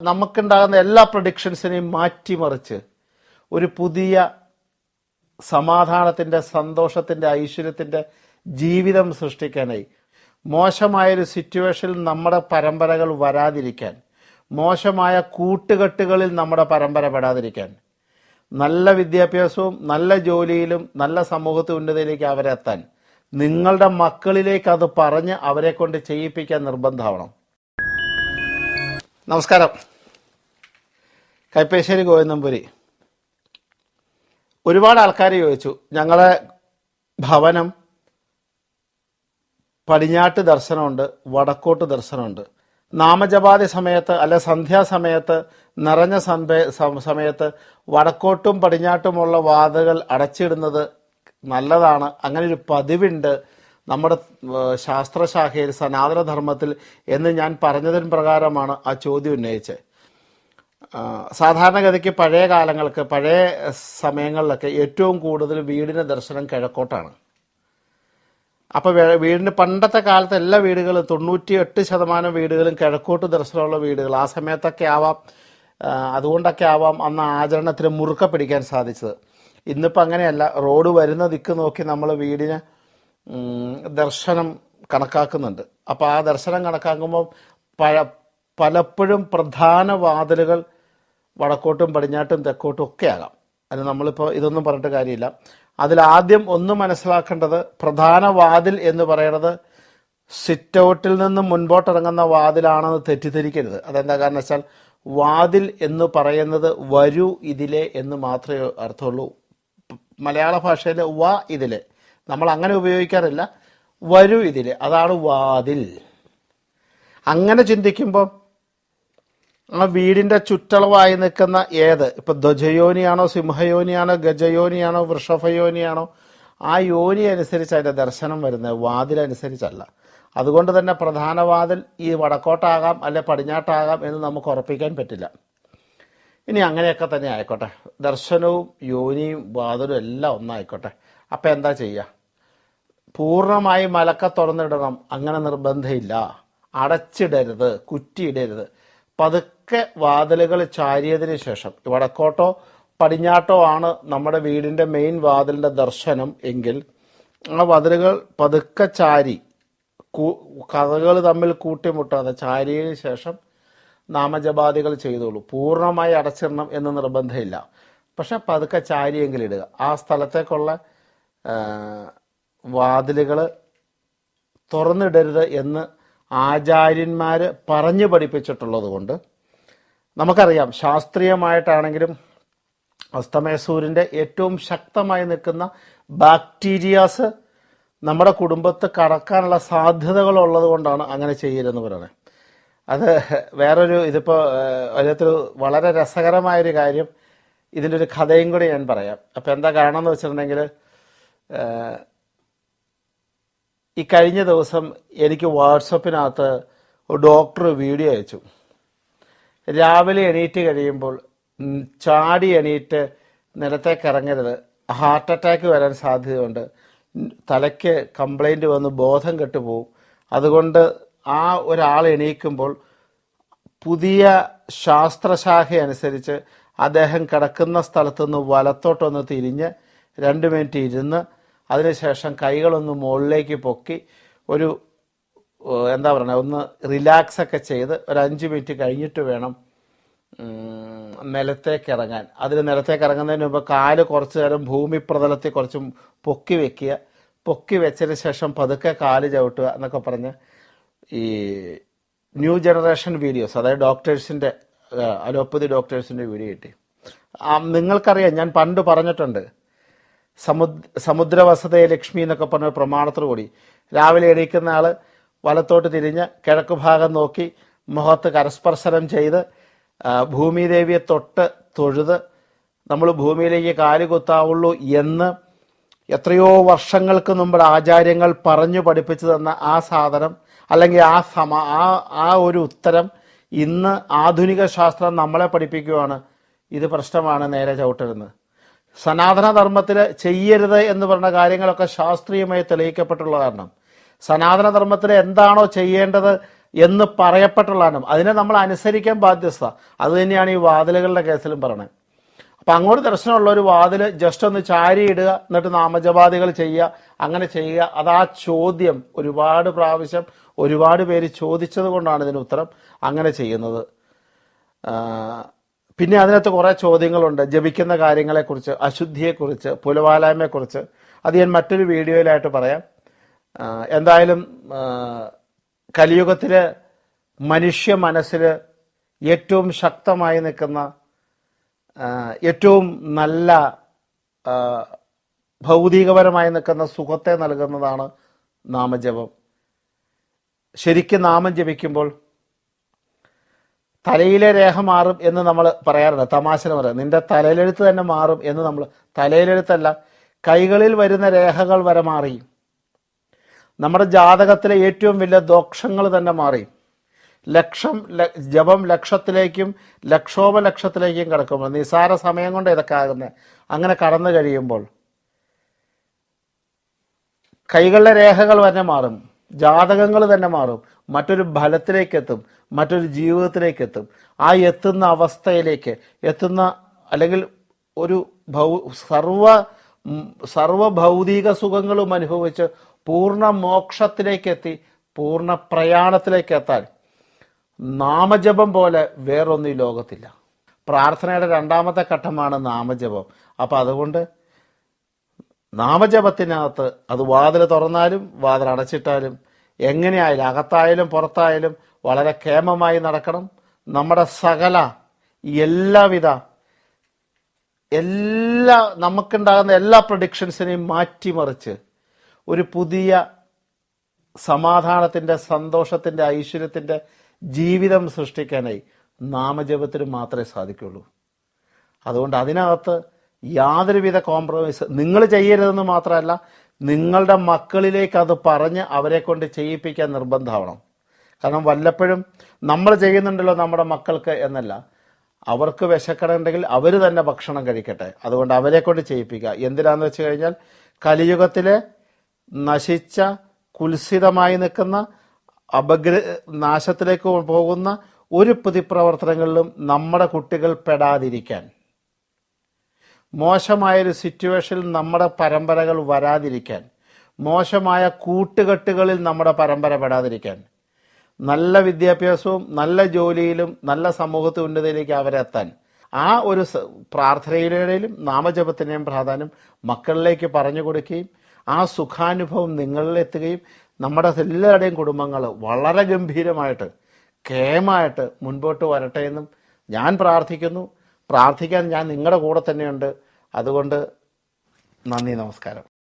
നമുക്കുണ്ടാകുന്ന എല്ലാ പ്രഡിക്ഷൻസിനെയും മാറ്റിമറിച്ച് ഒരു പുതിയ സമാധാനത്തിന്റെ സന്തോഷത്തിന്റെ ഐശ്വര്യത്തിന്റെ ജീവിതം സൃഷ്ടിക്കാനായി. മോശമായൊരു സിറ്റുവേഷനിൽ നമ്മുടെ പരമ്പരകൾ വരാതിരിക്കാൻ മോശമായ കൂട്ടുകെട്ടുകളിൽ നമ്മുടെ പരമ്പര പെടാതിരിക്കാൻ നല്ല വിദ്യാഭ്യാസവും നല്ല ജോലിയിലും നല്ല സമൂഹത്തെ ഉന്നതിയിലേക്ക് അവരെത്താൻ നിങ്ങളുടെ മക്കളിലേക്ക് അത് പറഞ്ഞ് അവരെ കൊണ്ട് ചെയ്യിപ്പിക്കാൻ നിർബന്ധമാവണം. നമസ്കാരം. കൈപ്പേശ്ശേരി ഗോവിന്ദമ്പുരി ഒരുപാട് ആൾക്കാർ ചോദിച്ചു ഞങ്ങളെ ഭവനം പടിഞ്ഞാട്ട് ദർശനമുണ്ട് വടക്കോട്ട് ദർശനമുണ്ട്. നാമജപാതി സമയത്ത് അല്ലെ സന്ധ്യാസമയത്ത് നിറഞ്ഞ സന്ധ്യ സമയത്ത് വടക്കോട്ടും പടിഞ്ഞാട്ടുമുള്ള വാതുകൾ അടച്ചിടുന്നത് നല്ലതാണ്. അങ്ങനെ ഒരു പതിവുണ്ട്. നമ്മുടെ ശാസ്ത്രശാഖയിൽ സനാതനധർമ്മത്തിൽ എന്ന് ഞാൻ പറഞ്ഞതിന് പ്രകാരമാണ് ആ ചോദ്യം ഉന്നയിച്ചത്. സാധാരണഗതിക്ക് പഴയ കാലങ്ങൾക്ക് പഴയ സമയങ്ങളിലൊക്കെ ഏറ്റവും കൂടുതൽ വീടിന് ദർശനം കിഴക്കോട്ടാണ്. അപ്പോൾ വീടിന് പണ്ടത്തെ കാലത്ത് എല്ലാ വീടുകളും തൊണ്ണൂറ്റി എട്ട് ശതമാനം വീടുകളും കിഴക്കോട്ട് ദർശനമുള്ള വീടുകൾ ആ സമയത്തൊക്കെ ആവാം അതുകൊണ്ടൊക്കെ ആവാം അന്ന് ആചരണത്തിന് മുറുക്ക പിടിക്കാൻ സാധിച്ചത്. ഇന്നിപ്പോൾ അങ്ങനെയല്ല റോഡ് വരുന്ന ദിക്ക് നോക്കി നമ്മൾ വീടിന് ദർശനം കണക്കാക്കുന്നുണ്ട്. അപ്പോൾ ആ ദർശനം കണക്കാക്കുമ്പോൾ പഴ പലപ്പോഴും പ്രധാന വാതിലുകൾ വടക്കോട്ടും പടിഞ്ഞാട്ടും തെക്കോട്ടും ഒക്കെ ആകാം അത് നമ്മളിപ്പോൾ ഇതൊന്നും പറഞ്ഞിട്ട് കാര്യമില്ല. അതിലാദ്യം ഒന്ന് മനസ്സിലാക്കേണ്ടത് പ്രധാന വാതിൽ എന്ന് പറയുന്നത് സിറ്റ് ഔട്ടിൽ മുൻപോട്ട് മുൻപോട്ടിറങ്ങുന്ന വാതിലാണെന്ന് തെറ്റിദ്ധരിക്കരുത്. അതെന്താ കാരണം വെച്ചാൽ വാതിൽ എന്ന് പറയുന്നത് വരൂ ഇതിലെ എന്ന് മാത്രമേ അർത്ഥമുള്ളൂ. മലയാള ഭാഷയിലെ വ ഇതിലെ. നമ്മൾ അങ്ങനെ ഉപയോഗിക്കാറില്ല. വരൂ ഇതിൽ അതാണ് വാതിൽ. അങ്ങനെ ചിന്തിക്കുമ്പോൾ ആ വീടിന്റെ ചുറ്റളവായി നിൽക്കുന്ന ഏത്? ഇപ്പൊ ധ്വജയോനിയാണോ സിംഹയോനിയാണോ ഗജയോനിയാണോ വൃഷഭയോനിയാണോ? ആ യോനി അനുസരിച്ച് അതിന്റെ ദർശനം വരുന്നത്. വാതിലനുസരിച്ചല്ല അതുകൊണ്ട് തന്നെ പ്രധാന വാതിൽ ഈ വടക്കോട്ടാകാം അല്ലെ പടിഞ്ഞാട്ടാകാം എന്ന് നമുക്ക് ഉറപ്പിക്കാൻ പറ്റില്ല. ഇനി അങ്ങനെയൊക്കെ തന്നെ ആയിക്കോട്ടെ. ദർശനവും യോനിയും വാതിലും എല്ലാം ഒന്നായിക്കോട്ടെ. അപ്പം എന്താ ചെയ്യുക പൂർണമായി മലക്ക തുറന്നിടണം. അങ്ങനെ നിർബന്ധമില്ല. അടച്ചിടരുത് കുറ്റിയിടരുത്. പതുക്കെ വാതിലുകൾ ചാരിയതിന് ശേഷം വടക്കോട്ടോ പടിഞ്ഞാട്ടോ ആണ് നമ്മുടെ വീടിന്റെ മെയിൻ വാതിലിന്റെ ദർശനം എങ്കിൽ ആ വാതിലുകൾ പതുക്കെ ചാരി കഥകൾ തമ്മിൽ കൂട്ടിമുട്ടാതെ ചാരിയതിന് ശേഷം നാമജപാദികൾ ചെയ്തോളൂ. പൂർണമായി അടച്ചിടണം എന്ന് നിർബന്ധമില്ല. പക്ഷെ പതുക്കെ ചാരിയെങ്കിലും ഇടുക. ആ സ്ഥലത്തേക്കുള്ള വാതിലുകൾ തുറന്നിടരുത് എന്ന് ആചാര്യന്മാർ പറഞ്ഞു പഠിപ്പിച്ചിട്ടുള്ളത് കൊണ്ട് നമുക്കറിയാം ശാസ്ത്രീയമായിട്ടാണെങ്കിലും അസ്തമയസൂര്യന്റെ ഏറ്റവും ശക്തമായി നിൽക്കുന്ന ബാക്ടീരിയാസ് നമ്മുടെ കുടുംബത്ത് കടക്കാനുള്ള സാധ്യതകൾ ഉള്ളത് കൊണ്ടാണ് അങ്ങനെ ചെയ്യരുതെന്ന് പറയുന്നത്. അത് വേറൊരു ഇതിപ്പോൾ അതിനകത്തൊരു വളരെ രസകരമായൊരു കാര്യം ഇതിന്റെ ഒരു കഥയും കൂടി ഞാൻ പറയാം. അപ്പോൾ എന്താ കാരണം എന്ന് വെച്ചിട്ടുണ്ടെങ്കിൽ ഈ കഴിഞ്ഞ ദിവസം എനിക്ക് വാട്സപ്പിനകത്ത് ഡോക്ടർ വീഡിയോ അയച്ചു. രാവിലെ എണീറ്റ് കഴിയുമ്പോൾ ചാടി എണീറ്റ് നിലത്തേക്ക് ഇറങ്ങരുത്. ഹാർട്ട് അറ്റാക്ക് വരാൻ സാധ്യതയുണ്ട്. തലയ്ക്ക് കംപ്ലൈന്റ് വന്ന് ബോധം കെട്ടുപോകും അതുകൊണ്ട് ആ ഒരാൾ എണീക്കുമ്പോൾ പുതിയ ശാസ്ത്രശാഖ അനുസരിച്ച് അദ്ദേഹം കിടക്കുന്ന സ്ഥലത്തുനിന്ന് വലത്തോട്ടൊന്ന് തിരിഞ്ഞ് രണ്ട് മിനിറ്റ് ഇരുന്ന് അതിനുശേഷം കൈകളൊന്ന് മുകളിലേക്ക് പൊക്കി ഒരു എന്താ പറയുക ഒന്ന് റിലാക്സ് ഒക്കെ ചെയ്ത് ഒരു അഞ്ച് മിനിറ്റ് കഴിഞ്ഞിട്ട് വേണം നിലത്തേക്ക് ഇറങ്ങാൻ. അതിന് നിലത്തേക്ക് ഇറങ്ങുന്നതിന് മുമ്പ് കാൽ കുറച്ച് നേരം ഭൂമി പ്രതലത്തിൽ കുറച്ച് പൊക്കി വെക്കുക. പൊക്കി വെച്ചതിന് ശേഷം പതുക്കെ കാൽ ചവിട്ടുക എന്നൊക്കെ പറഞ്ഞ് ഈ ന്യൂ ജനറേഷൻ വീഡിയോസ് അതായത് ഡോക്ടേഴ്സിന്റെ അലോപ്പതി ഡോക്ടേഴ്സിന്റെ വീഡിയോ കിട്ടി. നിങ്ങൾക്കറിയാം ഞാൻ പണ്ട് പറഞ്ഞിട്ടുണ്ട് സമുദ് സമുദ്രവസതയെ ലക്ഷ്മി എന്നൊക്കെ പറഞ്ഞ പ്രമാണത്തോടു കൂടി രാവിലെ എണീക്കുന്ന ആൾ വലത്തോട്ട് തിരിഞ്ഞ് കിഴക്ക് ഭാഗം നോക്കി മുഖത്ത് കരസ്പർശനം ചെയ്ത് ഭൂമിദേവിയെ തൊട്ട് തൊഴുത് നമ്മൾ ഭൂമിയിലേക്ക് കാൽ കുത്താവുള്ളൂ എന്ന് എത്രയോ വർഷങ്ങൾക്ക് മുമ്പ് ആചാര്യങ്ങൾ പറഞ്ഞു പഠിപ്പിച്ചു തന്ന ആ സാധനം അല്ലെങ്കിൽ ആ സമ ആ ആ ഒരു ഉത്തരം ഇന്ന് ആധുനിക ശാസ്ത്രം നമ്മളെ പഠിപ്പിക്കുകയാണ് ഇത് പ്രശ്നമാണ് നേരെ ചവിട്ടരുന്ന് സനാതന ധർമ്മത്തിൽ ചെയ്യരുത് എന്ന് പറഞ്ഞ കാര്യങ്ങളൊക്കെ ശാസ്ത്രീയമായി തെളിയിക്കപ്പെട്ടുള്ള കാരണം. സനാതന ധർമ്മത്തിൽ എന്താണോ ചെയ്യേണ്ടത് എന്ന് പറയപ്പെട്ടുള്ളതാണ് അതിനെ നമ്മൾ അനുസരിക്കാൻ ബാധ്യസ്ഥ. അത് തന്നെയാണ് ഈ വാതിലുകളുടെ കേസിലും പറയുന്നത് അപ്പൊ അങ്ങോട്ട് ദർശനമുള്ള ഒരു വാതിൽ ജസ്റ്റ് ഒന്ന് ചാരി ഇടുക എന്നിട്ട് നാമജപാദികൾ ചെയ്യുക അങ്ങനെ ചെയ്യുക. അത് ആ ചോദ്യം. ഒരുപാട് പ്രാവശ്യം ഒരുപാട് പേര് ചോദിച്ചത് കൊണ്ടാണ് ഇതിന് ഉത്തരം. അങ്ങനെ ചെയ്യുന്നത്. പിന്നെ അതിനകത്ത് കുറേ ചോദ്യങ്ങളുണ്ട്. ജപിക്കുന്ന കാര്യങ്ങളെക്കുറിച്ച് അശുദ്ധിയെക്കുറിച്ച് പുലവാലായ്മയെക്കുറിച്ച്. അത് ഞാൻ മറ്റൊരു വീഡിയോയിലായിട്ട് പറയാം. എന്തായാലും കലിയുഗത്തിലെ മനുഷ്യ മനസ്സിൽ ഏറ്റവും ശക്തമായി നിൽക്കുന്ന ഏറ്റവും നല്ല ഭൗതികപരമായി നിൽക്കുന്ന സുഖത്തെ നൽകുന്നതാണ് നാമജപം. ശരിക്കും നാമം ജപിക്കുമ്പോൾ തലയിലെ രേഖ മാറും എന്ന് നമ്മൾ പറയാറുണ്ട്. തമാശന പറയാം. നിന്റെ തലയിലെഴുത്ത് തന്നെ മാറും എന്ന് നമ്മൾ തലയിലെഴുത്തല്ല കൈകളിൽ വരുന്ന രേഖകൾ വരെ മാറി. നമ്മുടെ ജാതകത്തിലെ ഏറ്റവും വലിയ ദോഷങ്ങൾ തന്നെ മാറി. ലക്ഷം ജപം ലക്ഷത്തിലേക്കും ലക്ഷോപ ലക്ഷത്തിലേക്കും കിടക്കുമ്പോൾ നിസാര സമയം കൊണ്ട് ഇതൊക്കെ ആകുന്നത് അങ്ങനെ കടന്നു കഴിയുമ്പോൾ കൈകളിലെ രേഖകൾ തന്നെ മാറും. ജാതകങ്ങൾ തന്നെ മാറും. മറ്റൊരു ഫലത്തിലേക്ക് എത്തും മറ്റൊരു ജീവിതത്തിലേക്ക് എത്തും ആ എത്തുന്ന അവസ്ഥയിലേക്ക് എത്തുന്ന അല്ലെങ്കിൽ ഒരു ഭൗ സർവ സർവഭൗതിക സർവ ഭൗതിക സുഖങ്ങളും അനുഭവിച്ച് പൂർണ മോക്ഷത്തിലേക്ക് എത്തി പൂർണ പ്രയാണത്തിലേക്ക് എത്താൻ നാമജപം പോലെ വേറൊന്നും ഈ ലോകത്തില്ല. പ്രാർത്ഥനയുടെ രണ്ടാമത്തെ ഘട്ടമാണ് നാമജപം. അപ്പം അതുകൊണ്ട് നാമജപത്തിനകത്ത് അത് വാതിൽ തുറന്നാലും വാതിൽ അടച്ചിട്ടാലും എങ്ങനെയായാലും അകത്തായാലും പുറത്തായാലും വളരെ ക്ഷേമമായി നടക്കണം. നമ്മുടെ സകല എല്ലാവിധ എല്ലാ നമുക്കുണ്ടാകുന്ന എല്ലാ പ്രൊഡിക്ഷൻസിനെയും മാറ്റിമറിച്ച് ഒരു പുതിയ സമാധാനത്തിന്റെ സന്തോഷത്തിന്റെ ഐശ്വര്യത്തിന്റെ ജീവിതം സൃഷ്ടിക്കാനായി നാമജപത്തിന് മാത്രമേ സാധിക്കുള്ളൂ അതുകൊണ്ട് അതിനകത്ത് യാതൊരുവിധ കോംപ്രമൈസ് നിങ്ങൾ ചെയ്യരുതെന്ന് മാത്രമല്ല നിങ്ങളുടെ മക്കളിലേക്ക് അത് പറഞ്ഞ് അവരെ കൊണ്ട് ചെയ്യിപ്പിക്കാൻ നിർബന്ധമാവണം. കാരണം വല്ലപ്പോഴും നമ്മൾ ചെയ്യുന്നുണ്ടല്ലോ നമ്മുടെ മക്കൾക്ക് എന്നല്ല അവർക്ക് വിശക്കണമുണ്ടെങ്കിൽ അവർ തന്നെ ഭക്ഷണം കഴിക്കട്ടെ. അതുകൊണ്ട് അവരെ കൊണ്ട് ചെയ്യിപ്പിക്കുക. എന്തിനാന്ന് വെച്ച് കഴിഞ്ഞാൽ കലിയുഗത്തിലെ നശിച്ച കുൽസിതമായി നിൽക്കുന്ന അപഗ്ര നാശത്തിലേക്ക് പോകുന്ന ഒരു പ്രതിപ്രവർത്തനങ്ങളിലും നമ്മുടെ കുട്ടികൾ പെടാതിരിക്കാൻ. മോശമായൊരു സിറ്റുവേഷനിൽ നമ്മുടെ പരമ്പരകൾ വരാതിരിക്കാൻ മോശമായ കൂട്ടുകെട്ടുകളിൽ നമ്മുടെ പരമ്പര പെടാതിരിക്കാൻ നല്ല വിദ്യാഭ്യാസവും നല്ല ജോലിയിലും നല്ല സമൂഹത്തെ ഉന്നതിയിലേക്ക് അവരെത്താൻ ആ ഒരു പ്രാർത്ഥനയുടെയും നാമജപത്തിന്റെയും പ്രാധാന്യം മക്കളിലേക്ക് പറഞ്ഞു കൊടുക്കുകയും ആ സുഖാനുഭവം നിങ്ങളിലെത്തുകയും നമ്മുടെ എല്ലാവരുടെയും കുടുംബങ്ങൾ വളരെ ഗംഭീരമായിട്ട് കേമായിട്ട് മുൻപോട്ട് വരട്ടെ എന്നും ഞാൻ പ്രാർത്ഥിക്കുന്നു. പ്രാർത്ഥിക്കാൻ ഞാൻ നിങ്ങളുടെ കൂടെ തന്നെയുണ്ട്. അതുകൊണ്ട് നന്ദി നമസ്കാരം.